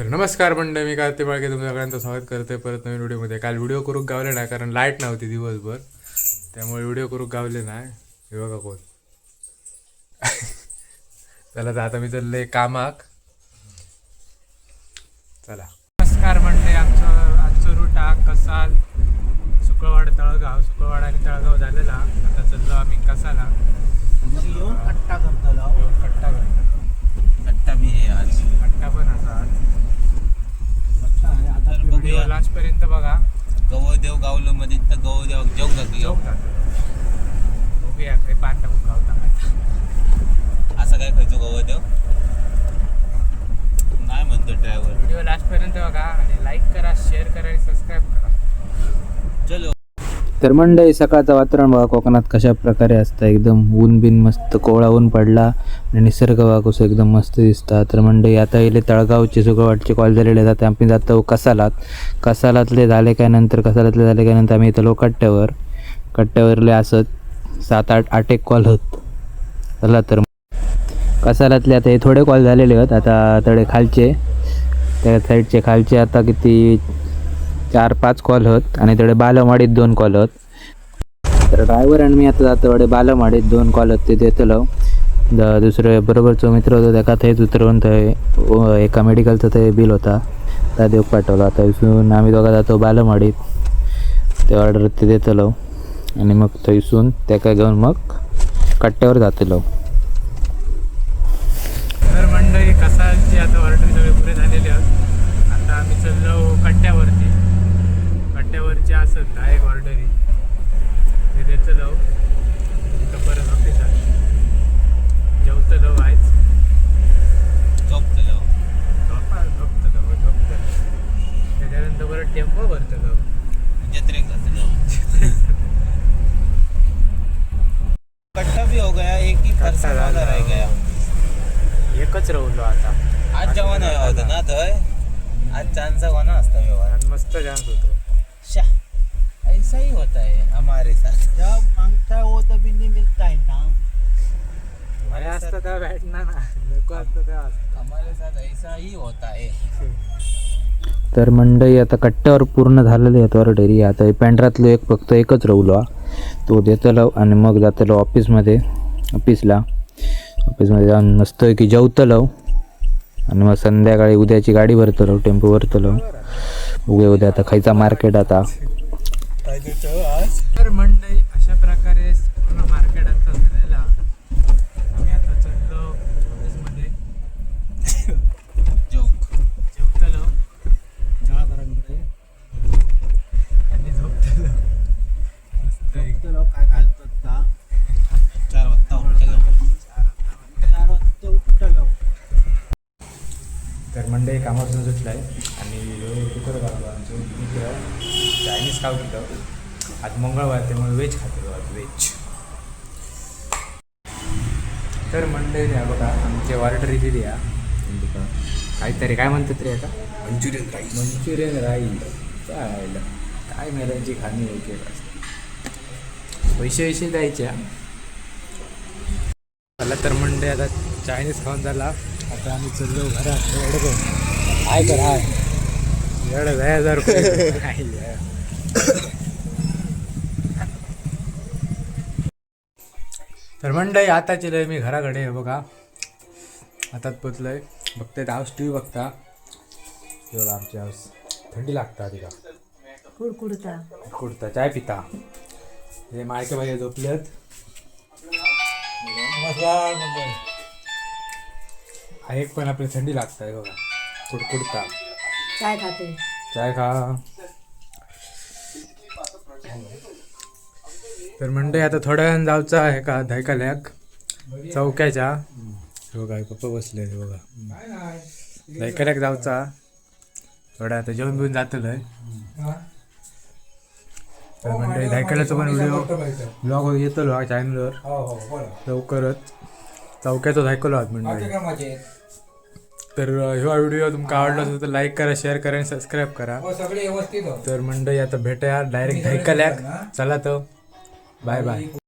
तर नमस्कार मंडळ मी कार्तिक बाळके तुमच्या सगळ्यांचं स्वागत करते. परत नवीन व्हिडिओमध्ये. काल व्हिडिओ करूक गावले नाही कारण लाइट नव्हती दिवसभर. त्यामुळे व्हिडिओ करूक गावले नाही हे बघा कोण. चला तर आता मी आहे कामाक. चला. नमस्कार मंडळी आमचं आजचं रूट हा कसाल? सुकळवाड तळगाव. सुकळवाड आणि तळगाव झालेला. आता चाललो आम्ही कसाला येऊन कट्टा करतलो कट्टा करता कट्टा बी आहे आज कट्टा पण असा आज कट्टा आहे आता तर व्हिडिओ लास्टपर्यंत बघा गवळदेव गावलं मध्ये तर गवळदेव जेव जातो असं काय खायचो गवळदेव नाही म्हणतो ड्रायव्हर व्हिडिओ लास्टपर्यंत बघा आणि लाईक करा शेअर करा आणि सबस्क्राईब करा. तर मंडळी सकाळचं वातावरण बघा कोकणात कशा प्रकारे असतं एकदम ऊन बिन मस्त कोवळा ऊन पडला आणि निसर्ग बघा एकदम मस्त दिसतात तर मंडळी आता येले तळगावचे सुगवाटचे कॉल झालेले जाते. आम्ही जातो कसालात. कसालातले झाले काय नंतर कसालातले झाले काय नंतर आम्ही येतो कट्ट्यावर कट्ट्यावरले असत सात आठ आठ एक कॉल होत. चला तर कसालातले आता हे थोडे कॉल झालेले आहेत आता थोडे खालचे त्या साईडचे खालचे आता किती चार पाच कॉल होत आणि तेवढे बालमाडीत दोन कॉल होत. तर ड्रायव्हर आणि मी आता जातो तेवढे बालमाडीत दोन कॉल होत ते देतलो द दुसरे बरोबरचो मित्र होता त्याका थंयच उतरवून थंय एका मेडिकलचं ते बिल होता. त्या देव पाठवला. आता इसून आम्ही दोघा जातो बालमाडीत ते ऑर्डर ते देतलो आणि मग थंयसून तेका घेऊन मग कट्ट्यावर जातलो तर मंडळी कसाची आता ऑर्डर सगळे पुरे झालेले आहेत. आता आम्ही चाललो कट्ट्यावरती. कट्ट्यावरची असत दहा एक ऑर्डरी ते देतलो तिथं परत ऑफिस आहे जेवतलो व्हायच झोपतलो झोपा झोपतलो झोपतलो त्याच्यानंतर परत टेम्पो भरतलो जत्रेक जातलो कट्टा भी हो गया एक ही झाला. रह गया. एकच राहलो आता. आज जेवण होतं ना थंय आज चांदचा कोणा असता व्यवहार मस्त चान्स होता. हमारे साथ जब मांगता है वो तभी नहीं मिलता है ना। असतं तेव्हा भेटणार ना असतं. हमारे साथ ऐसा ही होता है। तर मंडई आता कट्ट्यावर पूर्ण झालेले आहेत ऑर्डरी आता हे पॅन्ट्रातलो एक फक्त एकच राहिलो हा. तो देतलो आणि मग जातलो ऑफिसमध्ये ऑफिसला. ऑफिसमध्ये जाऊन मस्त की जेवतलो. आणि मग संध्याकाळी उद्याची गाडी भरतलो टेम्पो भरतलो. उद्या उद्या आता खायचा मार्केट आता. तर मंडई अशा प्रकारे पूर्ण मार्केट आता झालेला. आम्ही आता चाललो ऑफिसमध्ये. जोक. जेवतलो जळाकरांकडे आणि झोपतलो. मस्त काय घालतात का चार वाजता उठलो चार वाजता उठलो तर मंडई कामापासून सुटलाय. आणि कुकर बाबा आमचे चायनीज खाऊ केलं आज मंगळवार त्यामुळे व्हेज खातो आज व्हेज तर मंडई द्या बघा आमची ऑर्डर दिली आहे तुका काहीतरी काय म्हणतात रे आता? मंचुरियन राईस मंचुरियन राईस काय काय मेलांची खाणी आहे पैसे पैसे द्यायचे. मला तर मंडे आता चायनीज खाऊन झाला आता आम्ही चाललो घरात. हाय कर हाय. हजार रुपये हाय, या. तर मंडई आता चिलय मी घराकडे आहे बघा. हातात पोचलोय. बघते हाऊस टी व्ही बघता. एवढा आमच्या हाऊस थंडी लागता तिला कुडकुडता. कुडता चाय पिता. हे मायके भाई झोपलेत. हा एक पण आपली थंडी लागताय बघा. कुडकुडता. काय खाते. चाय खा. तर मंडई आता थोड्या वेळानं जाऊचा आहे का धैकाल्याक चौक्याच्या. हे बघा हे पप्पा बसले हे बघा धैकाल्याक जाऊचा. थोड्या आता जेवण बिवून जातलोय तर मंडळी धैकाल्याचा पण व्हिडिओ ब्लॉग येतलो चॅनलवर लवकरच. चौक्याचो ऐकलो आहात मंडळी. तर ह्यो व्हिडिओ तुमका आवडला असेल तर लाईक करा शेअर करा आणि सबस्क्राईब करा. तर मंडळी आता भेटूया डायरेक्ट धैकाल्याक चला तर. 拜拜。